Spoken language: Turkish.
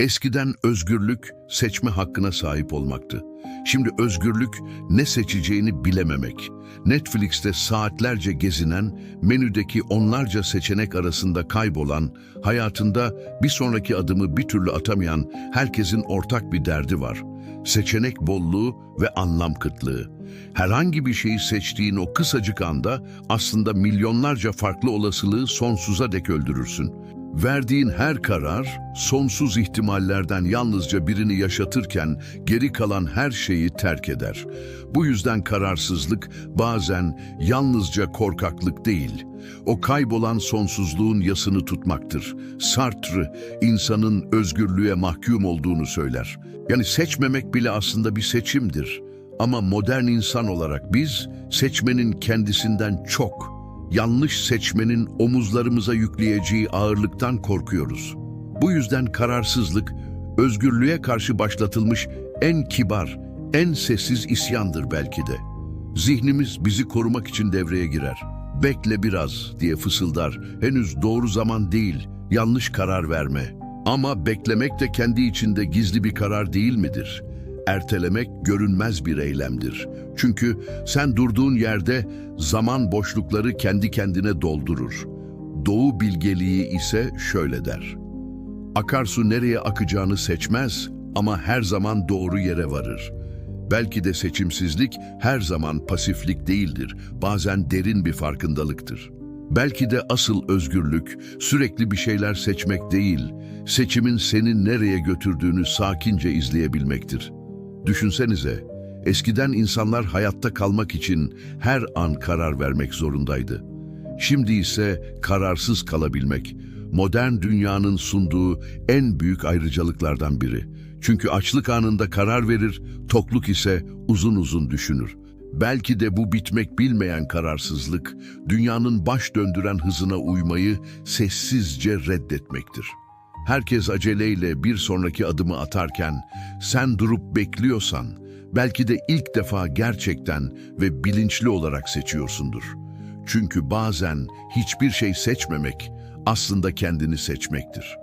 Eskiden özgürlük seçme hakkına sahip olmaktı. Şimdi özgürlük ne seçeceğini bilememek. Netflix'te saatlerce gezinen, menüdeki onlarca seçenek arasında kaybolan, hayatında bir sonraki adımı bir türlü atamayan herkesin ortak bir derdi var. Seçenek bolluğu ve anlam kıtlığı. Herhangi bir şeyi seçtiğin o kısacık anda aslında milyonlarca farklı olasılığı sonsuza dek öldürürsün. Verdiğin her karar, sonsuz ihtimallerden yalnızca birini yaşatırken geri kalan her şeyi terk eder. Bu yüzden kararsızlık bazen yalnızca korkaklık değil, o kaybolan sonsuzluğun yasını tutmaktır. Sartre, insanın özgürlüğe mahkum olduğunu söyler. Yani seçmemek bile aslında bir seçimdir. Ama modern insan olarak biz seçmenin kendisinden çok, yanlış seçmenin omuzlarımıza yükleyeceği ağırlıktan korkuyoruz. Bu yüzden kararsızlık, özgürlüğe karşı başlatılmış en kibar, en sessiz isyandır belki de. Zihnimiz bizi korumak için devreye girer. Bekle biraz diye fısıldar. Henüz doğru zaman değil, yanlış karar verme. Ama beklemek de kendi içinde gizli bir karar değil midir? Ertelemek görünmez bir eylemdir. Çünkü sen durduğun yerde zaman boşlukları kendi kendine doldurur. Doğu bilgeliği ise şöyle der. Akarsu nereye akacağını seçmez ama her zaman doğru yere varır. Belki de seçimsizlik her zaman pasiflik değildir, bazen derin bir farkındalıktır. Belki de asıl özgürlük sürekli bir şeyler seçmek değil, seçimin seni nereye götürdüğünü sakince izleyebilmektir. Düşünsenize, eskiden insanlar hayatta kalmak için her an karar vermek zorundaydı. Şimdi ise kararsız kalabilmek, modern dünyanın sunduğu en büyük ayrıcalıklardan biri. Çünkü açlık anında karar verir, tokluk ise uzun uzun düşünür. Belki de bu bitmek bilmeyen kararsızlık, dünyanın baş döndüren hızına uymayı sessizce reddetmektir. Herkes aceleyle bir sonraki adımı atarken, sen durup bekliyorsan, belki de ilk defa gerçekten ve bilinçli olarak seçiyorsundur. Çünkü bazen hiçbir şey seçmemek aslında kendini seçmektir.